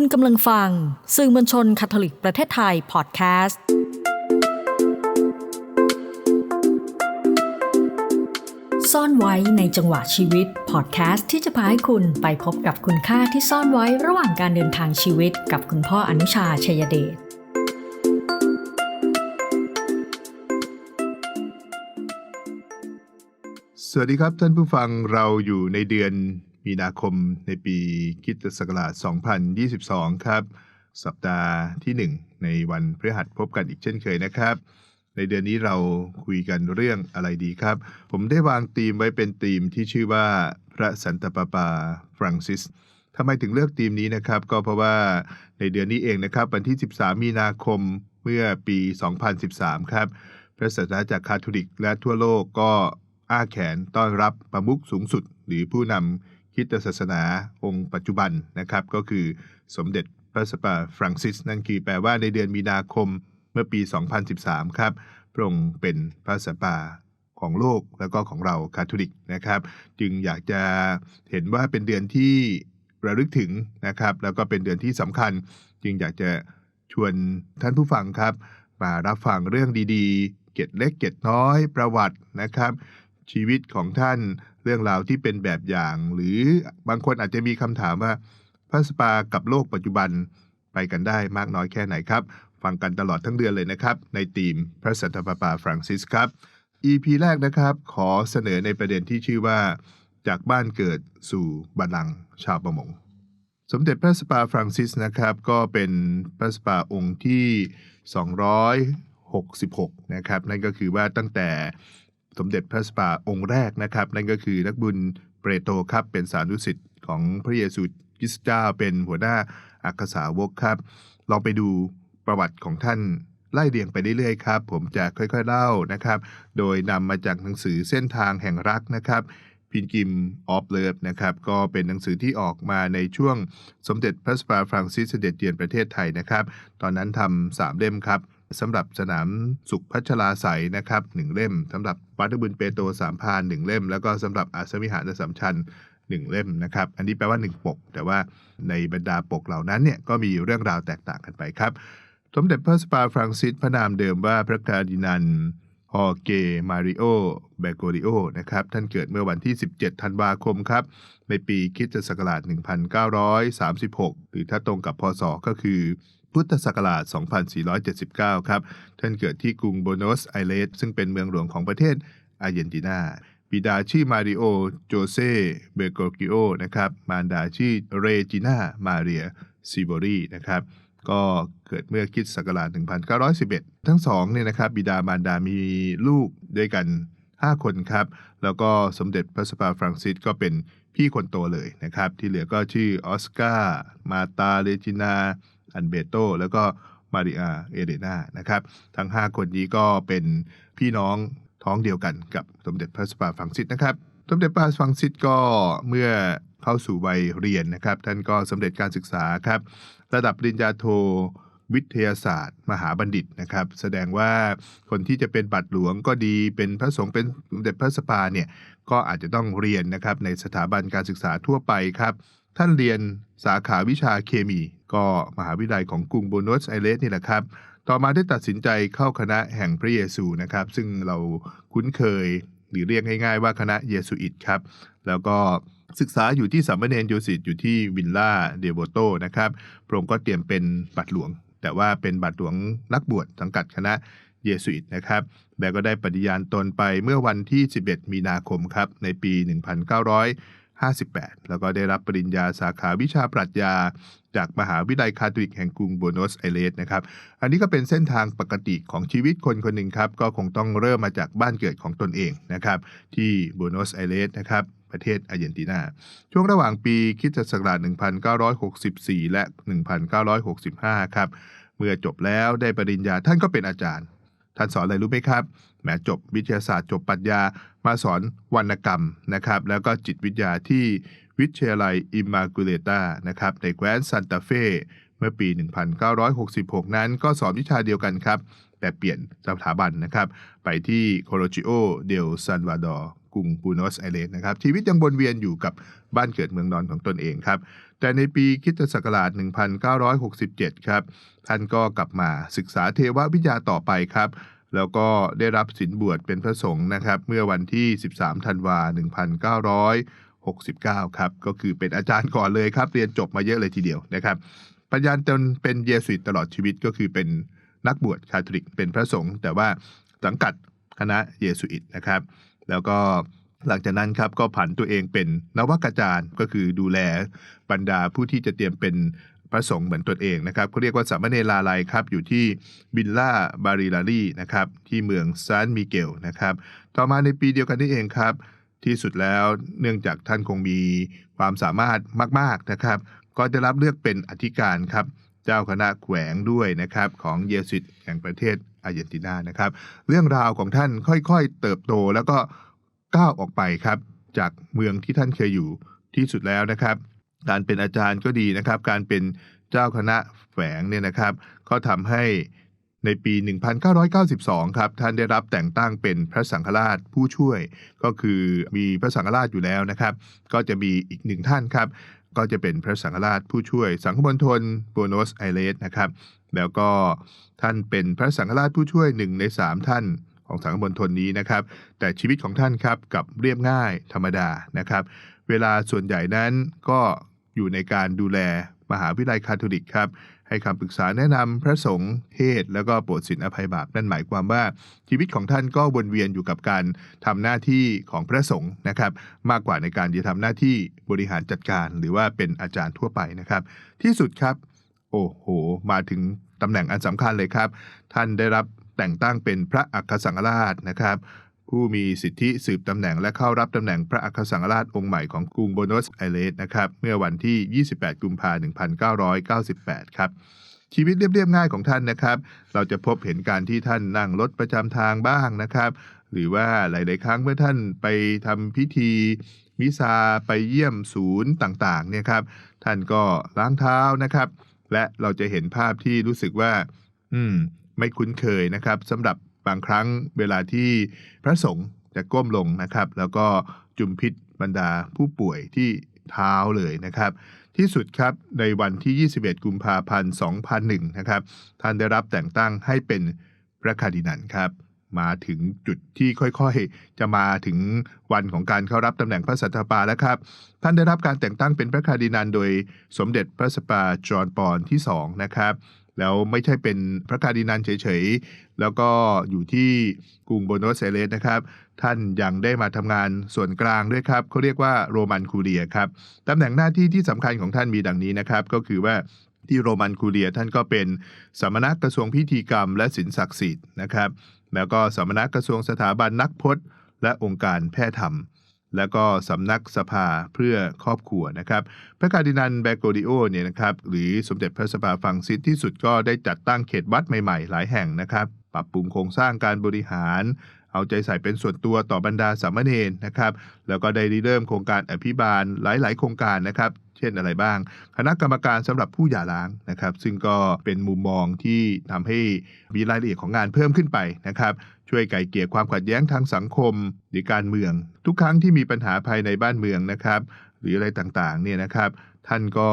คุณกำลังฟัง สื่อมวลชนคาทอลิกประเทศไทยพอดแคสต์ ซ่อนไว้ในจังหวะชีวิตพอดแคสต์ที่จะพาให้คุณไปพบกับคุณค่าที่ซ่อนไว้ระหว่างการเดินทางชีวิตกับคุณพ่ออนุชาชัยเดชสวัสดีครับท่านผู้ฟังเราอยู่ในเดือน มีนาคมในปีคริสตศักราช 2022 ครับ สัปดาห์ที่ 1 ในวันพฤหัสพบกันอีกเช่นเคยนะครับ ในเดือนนี้เราคุยกันเรื่องอะไรดีครับ ผมได้วางธีมไว้เป็นธีมที่ชื่อว่าพระสันตะปาปาฟรังซิสทำไมถึงเลือกธีมนี้นะครับ ก็เพราะว่าในเดือนนี้เองนะครับ วันที่ 13 มีนาคมเมื่อปี 2013 ครับ พระศาสนาจากคาทอลิกและทั่วโลกก็อ้าแขนต้อนรับประมุขสูงสุด หรือผู้นำ คิดศาสนาองค์ปัจจุบันนะครับ ก็คือสมเด็จพระสปาฟรังซิส นั่นคือแปลว่าในเดือนมีนาคมเมื่อปี 2013 ครับพระองค์เป็นพระสปาของโลกแล้วก็ของเราคาทอลิกนะครับ จึงอยากจะเห็นว่าเป็นเดือนที่ระลึกถึงนะครับ แล้วก็เป็นเดือนที่สำคัญ จึงอยากจะชวนท่านผู้ฟังครับ มารับฟังเรื่องดีๆ เก็ดเล็กเก็ดน้อยประวัตินะครับ ชีวิตของท่าน เรื่องราวที่เป็นแบบอย่าง หรือบางคนอาจจะมีคำถามว่าพระสปากับโลกปัจจุบันไปกันได้มากน้อยแค่ไหนครับ ฟังกันตลอดทั้งเดือนเลยนะครับ ในทีมพระสันตะปาปาฟรังซิสครับ EP แรกนะครับ ขอเสนอในประเด็นที่ชื่อว่า จากบ้านเกิดสู่บัลลังก์ชาวประมง สมเด็จพระสปาฟรังซิสนะครับ ก็เป็นพระสปาองค์ที่ 266 นะครับ นั่นก็คือว่าตั้งแต่ สมเด็จพระสปาองค์แรกนะครับ นั่นก็คือนักบุญเปรโตครับ เป็นสานุสิทธิ์ของพระเยซูคริสต์เจ้าเป็นหัวหน้าอักษาวกครับลองไปดูประวัติของท่านไล่เรียงไปเรื่อยๆครับ ผมจะค่อยๆเล่านะครับ โดยนำมาจากหนังสือเส้นทางแห่งรักนะครับพินกิมออฟเลิฟนะครับก็เป็นหนังสือที่ออกมาในช่วงสมเด็จพระสปาฟรังซิสเสด็จเยือนประเทศไทยนะครับ ตอนนั้นทำสามเล่มครับ สำหรับสนามสุขพัชลาใสยนะครับหนึ่งเล่มสำหรับวัดบุญเปโตสามพานหนึ่งเล่ม แล้วก็สำหรับอาสมิหารสามชันหนึ่งเล่มนะครับ อันนี้แปลว่าหนึ่งปก แต่ว่าในบรรดาปกเหล่านั้นเนี่ยก็มีเรื่องราวแตกต่างกันไปครับ สมเด็จพระสปาฟรังซิสพระนามเดิมว่าพระคาร์ดินัน ฮอเกมาริโอเบโกริโอนะครับ ท่านเกิดเมื่อวันที่ 17 ธันวาคมครับ ในปีคริสตศักราช 1936 หรือถ้าตรงกับพศก็คือ พุทธศักราช 2479 ครับ ท่านเกิดที่กรุงโบโนสไอเรสซึ่งเป็นเมืองหลวงของประเทศอาร์เจนตินาบิดาชื่อมาริโอ โจเซ เบโกกิโอ นะครับ มารดาชื่อเรจิน่า มาเรียซิโบรีนะครับ ก็เกิดเมื่อคิดศักราช1911 ทั้งสองเนี่ยนะครับบิดามารดามีลูกด้วยกัน 5 คนครับ แล้วก็สมเด็จพระสปาฟรังซิสก็เป็นพี่คนโตเลยนะครับ ที่เหลือก็ชื่อออสการ์มาตาเรจินา อันเบโต แล้วก็มาริอาเอเดนานะครับ ทั้ง 5 คนนี้ก็เป็นพี่น้องท้องเดียวกันกับสมเด็จพระสปาฟรังซิสนะครับ สมเด็จพระฟรังซิสก็เมื่อเข้าสู่วัยเรียนนะครับ ท่านก็สำเร็จการศึกษาครับ ระดับปริญญาโทวิทยาศาสตร์ มหาบัณฑิตนะครับ แสดงว่าคนที่จะเป็นบัตรหลวงก็ดีเป็นพระสงฆ์เป็นสมเด็จพระสปาเนี่ยก็อาจจะต้องเรียนนะครับในสถาบันการศึกษาทั่วไปครับ ท่านเรียนสาขาวิชาเคมี ก็มหาวิทยาลัยของกรุงโบโนสไอเรสนี่แหละครับ ต่อมาได้ตัดสินใจเข้าคณะแห่งพระเยซูนะครับ ซึ่งเราคุ้นเคย หรือเรียกง่ายๆว่าคณะเยซูอิตครับ แล้วก็ศึกษาอยู่ที่สามเณรโยสิตอยู่ที่วิลล่าเดโบโตนะครับพระองค์ก็เตรียมเป็นบัตรหลวง แต่ว่าเป็นบัตรหลวงนักบวชสังกัดคณะเยสุอิตนะครับแล้วก็ได้ปฏิญาณตนไปเมื่อวันที่ 11 มีนาคมครับ ในปี 58 แล้วก็ได้รับปริญญาสาขาวิชาปรัชญา จากมหาวิทยาลัยคาทอลิกแห่งกรุงโบโนสไอเรสนะครับ อันนี้ก็เป็นเส้นทางปกติของชีวิตคนคนหนึ่งครับ ก็คงต้องเริ่มมาจากบ้านเกิดของตนเองนะครับ ที่โบโนสไอเรสนะครับประเทศอาร์เจนตินา ช่วงระหว่างปีคริสตศักราช1964 และ 1965 ครับ เมื่อจบแล้วได้ปริญญาท่านก็เป็นอาจารย์ ท่านสอนอะไรรู้ไหมครับแหมจบวิทยาศาสตร์จบปรัชญามาสอนวรรณกรรมนะครับ แล้วก็จิตวิทยาที่วิทยาลัยอิมมากูเลตานะครับในแคว้นซันตาเฟเมื่อปี 1966 นั้นก็สอนวิชาเดียวกันครับ แต่เปลี่ยนสถาบันนะครับ ไปที่โคโรจิโอเดลซันวาดอร์กรุงบูโนสไอเรสนะครับชีวิตยังวนเวียนอยู่กับบ้านเกิดเมืองนอนของตนเองครับ แต่ในปีคิตศักราช 1967 ครับ ท่านก็กลับมาศึกษาเทววิทยาต่อไปครับ แล้วก็ได้รับสินบวชเป็นพระสงฆ์นะครับ เมื่อวันที่ 13 ธันวา 1969 ครับ ก็คือเป็นอาจารย์ก่อนเลยครับ เรียนจบมาเยอะเลยทีเดียวนะครับปัญญาจนเป็นเยสุอิตตลอดชีวิตก็คือเป็นนักบวชคาทอลิกเป็นพระสงฆ์แต่ว่าสังกัดคณะเยสุอิตนะครับ แล้วก็ หลังจากนั้นครับก็ผันตัวเองเป็นนวกาจารย์ก็คือดูแลบรรดาผู้ที่จะเตรียมเป็นพระสงฆ์เหมือนตนเองนะครับเขาเรียกว่าสามเณรลาไลยครับ อยู่ที่บิลล่าบาริลารีนะครับที่เมืองซานมิเกลนะครับ ต่อมาในปีเดียวกันนี่เองครับ ที่สุดแล้วเนื่องจากท่านคงมีความสามารถมาก ๆนะครับ ก็ได้รับเลือกเป็นอธิการครับเจ้าคณะแขวงด้วยนะครับของเยสุอิตแห่งประเทศอาร์เจนตินานะครับ เรื่องราวของท่านค่อยๆ เติบโตแล้วก็ ก้าวออกไปครับ จากเมืองที่ท่านเคยอยู่ที่สุดแล้วนะครับ การเป็นอาจารย์ก็ดีนะครับ การเป็นเจ้าคณะแฝงเนี่ยนะครับ ก็ทำให้ในปี 1992 ครับ ท่านได้รับแต่งตั้งเป็นพระสังฆราชผู้ช่วย ก็คือมีพระสังฆราชอยู่แล้วนะครับ ก็จะมีอีกหนึ่งท่านครับ ก็จะเป็นพระสังฆราชผู้ช่วย สังฆมณฑลโบโนสไอเรสนะครับ แล้วก็ท่านเป็นพระสังฆราชผู้ช่วยหนึ่งในสามท่าน ของสังฆมณฑลนี้นะครับ แต่ชีวิตของท่านครับกับเรียบง่ายธรรมดานะครับ เวลาส่วนใหญ่นั้นก็อยู่ในการดูแลมหาวิทยาลัยคาทอลิกครับให้คำปรึกษาแนะนำพระสงฆ์เทศแล้วก็โปรดสินอภัยบาปนั่นหมายความว่า ชีวิตของท่านก็วนเวียนอยู่กับการทำหน้าที่ของพระสงฆ์นะครับ มากกว่าในการจะทำหน้าที่บริหารจัดการ หรือว่าเป็นอาจารย์ทั่วไปนะครับ ที่สุดครับ โอ้โห มาถึงตำแหน่งอันสำคัญเลยครับ ท่านได้รับ แต่งตั้งเป็นพระอัครสังฆราชนะครับ ผู้มีสิทธิสืบตำแหน่งและเข้ารับตำแหน่งพระอัครสังฆราชองค์ใหม่ของกรุงโบโนสไอเรสนะครับเมื่อวันที่ 28 กุมภาพันธ์1998 ครับชีวิตเรียบ ๆ ง่ายของท่านนะครับ เราจะพบเห็นการที่ท่านนั่งรถประจำทางบ้างนะครับ หรือว่าหลาย ๆ ครั้งเมื่อท่านไปทำพิธีมิซาไปเยี่ยมศูนย์ต่าง ๆ เนี่ยครับ ท่านก็ล้างเท้านะครับ และเราจะเห็นภาพที่รู้สึกว่า อืม ไม่คุ้นเคยนะครับสำหรับบางครั้งเวลาที่พระสงฆ์จะก้มลงนะครับ แล้วก็จุมพิษบรรดาผู้ป่วยที่เท้าเลยนะครับ ที่สุดครับในวันที่ 21 กุมภาพันธ์ 2001 นะครับ ท่านได้รับแต่งตั้งให้เป็นพระคาร์ดินัลครับ มาถึงจุดที่ค่อยๆ จะมาถึงวันของการเข้ารับตำแหน่งพระสัทธปาแล้วครับ ท่านได้รับการแต่งตั้งเป็นพระคาร์ดินัลโดยสมเด็จพระสปาจอห์นปอนที่2นะครับ แล้วไม่ใช่เป็นพระคาร์ดินัลเฉยๆ แล้วก็อยู่ที่กรุงโบนสไอเรสนะครับ ท่านยังได้มาทำงานส่วนกลางด้วยครับเขาเรียกว่าโรมันคูเรียครับตำแหน่งหน้าที่ที่สำคัญของท่านมีดังนี้นะครับ ก็คือว่าที่โรมันคูเรียท่านก็เป็นสมณกระทรวงพิธีกรรม และศิลปศักดิ์สิทธิ์นะครับ แล้วก็สมณกระทรวงสถาบันนักพจน์ และองค์การแพทย์ธรรม แล้วก็สำนักสภาเพื่อครอบครัวนะครับ พระคาดินัลแบโกริโอเนี่ยนะครับหรือสมเด็จพระสภาฟังซิสที่สุดก็ได้จัดตั้งเขตวัดใหม่ๆ หลายแห่งนะครับ ปรับปรุงโครงสร้างการบริหาร เอาใจใส่เป็นส่วนตัวต่อบรรดาสามเณรนะครับ แล้วก็ได้ริเริ่มโครงการอภิบาลหลาย ๆ โครงการนะครับ เช่นอะไรบ้าง คณะกรรมการสำหรับผู้หย่าร้างนะครับ ซึ่งก็เป็นมุมมองที่ทำให้มีรายละเอียดของงานเพิ่มขึ้นไปนะครับ ช่วยไก่เกลี่ยความขัดแย้งทางสังคมหรือการเมือง ทุกครั้งที่มีปัญหาภายในบ้านเมืองนะครับ หรืออะไรต่างๆเนี่ยนะครับ ท่านก็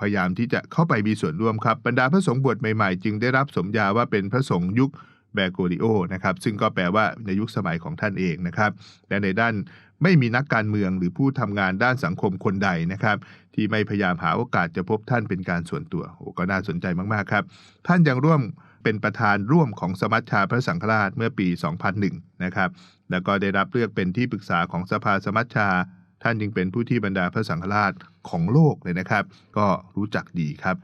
พยายามที่จะเข้าไปมีส่วนร่วมครับบรรดาพระสงฆ์บวชใหม่ๆ จึงได้รับสมญาว่าเป็นพระสงฆ์ยุคแบโกริโอนะครับซึ่งก็แปลว่าในยุคสมัยของท่านเองนะครับและในด้านไม่มีนักการเมืองหรือผู้ทำงานด้านสังคมคนใดนะครับ ที่ไม่พยายามหาโอกาสจะพบท่านเป็นการส่วนตัวโอ้ก็น่าสนใจมากๆครับ ท่านยังร่วม เป็นประธานร่วมของสมัชชาพระสังฆราชเมื่อปี 2001 นะครับ แล้วก็ได้รับเลือกเป็นที่ปรึกษาของสภาสมัชชา ท่านจึงเป็นผู้ที่บรรดาพระสังฆราชของโลกเลยนะครับ ก็รู้จักดีครับ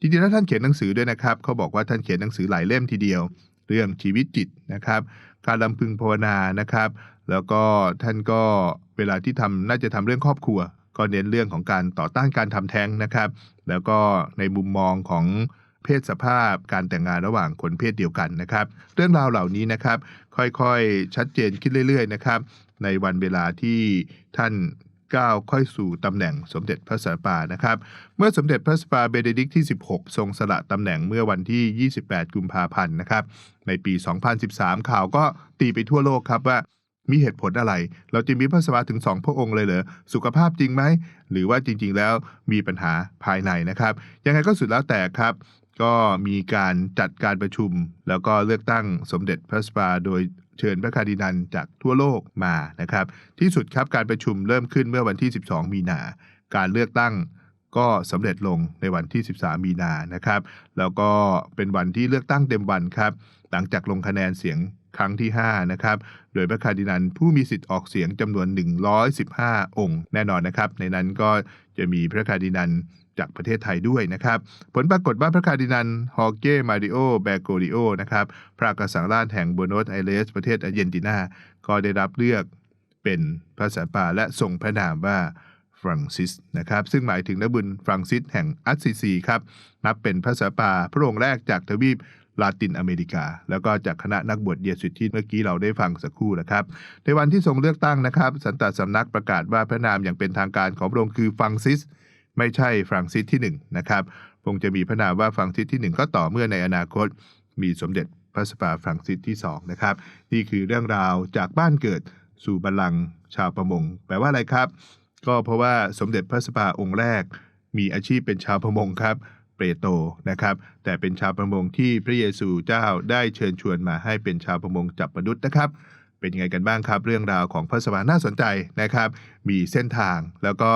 จริงๆแล้วท่านเขียนหนังสือด้วยนะครับ เขาบอกว่าท่านเขียนหนังสือหลายเล่มทีเดียว เรื่องชีวิตจิตนะครับ การลำพึงภาวนานะครับ แล้วก็ท่านก็เวลาที่ทำน่าจะทำเรื่องครอบครัว ก็เน้นเรื่องของการต่อต้านการทำแท้งนะครับ แล้วก็ในมุมมองของ เพศสภาพ การแต่งงานระหว่างคนเพศเดียวกันนะครับ เรื่องราวเหล่านี้นะครับ ค่อยๆ ชัดเจนขึ้นเรื่อย ๆ นะครับ ในวันเวลาที่ท่านก้าวค่อยสู่ตำแหน่งสมเด็จพระสันปานะครับ เมื่อสมเด็จพระสันปาเบเดดิกที่ 16 ทรงสละตำแหน่งเมื่อวันที่ 28 กุมภาพันธ์นะครับ ในปี 2013 ข่าวก็ตีไปทั่วโลกครับว่ามีเหตุผลอะไร เราจะมีพระสวาถึงสองพระองค์เลยเหรอ สุขภาพจริงไหม หรือว่าจริง ๆ แล้วมีปัญหาภายในนะครับ ยังไงก็สุดแล้วแต่ครับ ก็มีการจัดการประชุม แล้วก็เลือกตั้งสมเด็จพระสปาโดยเชิญพระคาร์ดินัลจากทั่วโลกมานะครับ ที่สุดครับการประชุมเริ่มขึ้นเมื่อวันที่ 12 มีนา การเลือกตั้งก็สำเร็จลงในวันที่ 13 มีนานะครับ แล้วก็เป็นวันที่เลือกตั้งเต็มวันครับ หลังจากลงคะแนนเสียงครั้งที่ 5 นะครับ โดยพระคาร์ดินัลผู้มีสิทธิ์ออกเสียงจำนวน 115 องค์ แน่นอนนะครับ ในนั้นก็จะมีพระคาร์ดินัล จากประเทศไทยด้วยนะครับ ผลปรากฏว่าพระคาร์ดินัลฮอเก้มาริโอแบโกริโอนะครับพระอักษาราชแห่งโบโนสไอเรสประเทศอาร์เจนตินา ก็ได้รับเลือกเป็นพระสัปาและทรงพระนามว่าฟรังซิสนะครับซึ่งหมายถึงนบุญฟรังซิสแห่งอัสซิซีครับนับเป็นพระสัปาพระองค์แรกจากทวีปลาตินอเมริกา แล้วก็จากคณะนักบวชเยสุทที่เมื่อกี้เราได้ฟังสักครู่นะครับ ในวันที่ทรงเลือกตั้งนะครับ สันตสำนักประกาศว่าพระนามอย่างเป็นทางการของพระองค์คือฟรังซิส ไม่ใช่ฟรังซิสที่1นะครับคงจะมีพระนามว่าฟรังซิสที่ 1 ก็ต่อเมื่อในอนาคตมีสมเด็จพระสปาฟรังซิสที่2นะครับนี่คือเรื่องราวจากบ้านเกิดสู่บัลลังก์ชาวประมง แปลว่าอะไรครับ ก็เพราะว่าสมเด็จพระสปาองค์แรก มีอาชีพเป็นชาวประมงครับเปรโตนะครับ แต่เป็นชาวประมงที่พระเยซูเจ้าได้เชิญชวนมาให้เป็นชาวประมงจับมนุษย์นะครับ เป็นยังไงกันบ้างครับ เรื่องราวของพระสวาน่าสนใจนะครับ มีเส้นทางแล้วก็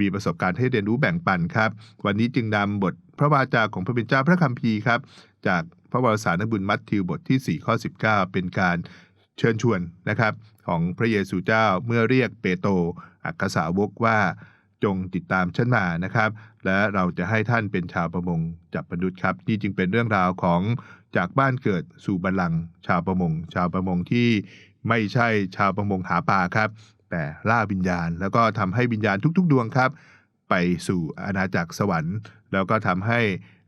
มีประสบการณ์ให้เรียนรู้แบ่งปันครับ วันนี้จึงนำบทพระวาจาของพระเป็นเจ้าพระคัมภีร์ครับ จากพระวารสารนบุญมัทธิวบทที่ 4 ข้อ 19 เป็นการเชิญชวนนะครับ ของพระเยซูเจ้าเมื่อเรียกเปโตรอักษาวกว่าจงติดตามฉันมานะครับ และเราจะให้ท่านเป็นชาวประมงจับมนุษย์ครับ นี่จึงเป็นเรื่องราวของจากบ้านเกิดสู่บัลลังก์ชาวประมง ชาวประมงที่ไม่ใช่ชาวประมงหาปลาครับ แต่ล่าวิญญาณ แล้วก็ทำให้วิญญาณทุก ๆ ดวงครับ ไปสู่อาณาจักรสวรรค์ แล้วก็ทำให้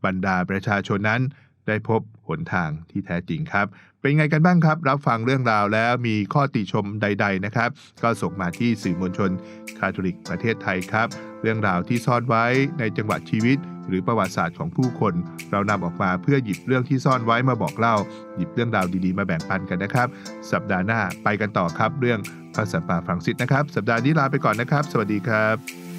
บรรดาประชาชนนั้น ได้พบหนทางที่แท้จริงครับ เป็นไงกันบ้างครับ รับฟังเรื่องราวแล้วมีข้อติชมใด ๆนะครับ ก็ส่งมาที่สื่อมวลชนคาทอลิกประเทศไทยครับ เรื่องราวที่ซ่อนไว้ในจังหวะชีวิตหรือประวัติศาสตร์ของผู้คน เรานำออกมาเพื่อหยิบเรื่องที่ซ่อนไว้มาบอกเล่า หยิบเรื่องราวดีๆ มาแบ่งปันกันนะครับ สัปดาห์หน้าไปกันต่อครับเรื่อง ภาษาป่าฝรั่งซิสนะครับ สัปดาห์นี้ลาไปก่อนนะครับ สวัสดีครับ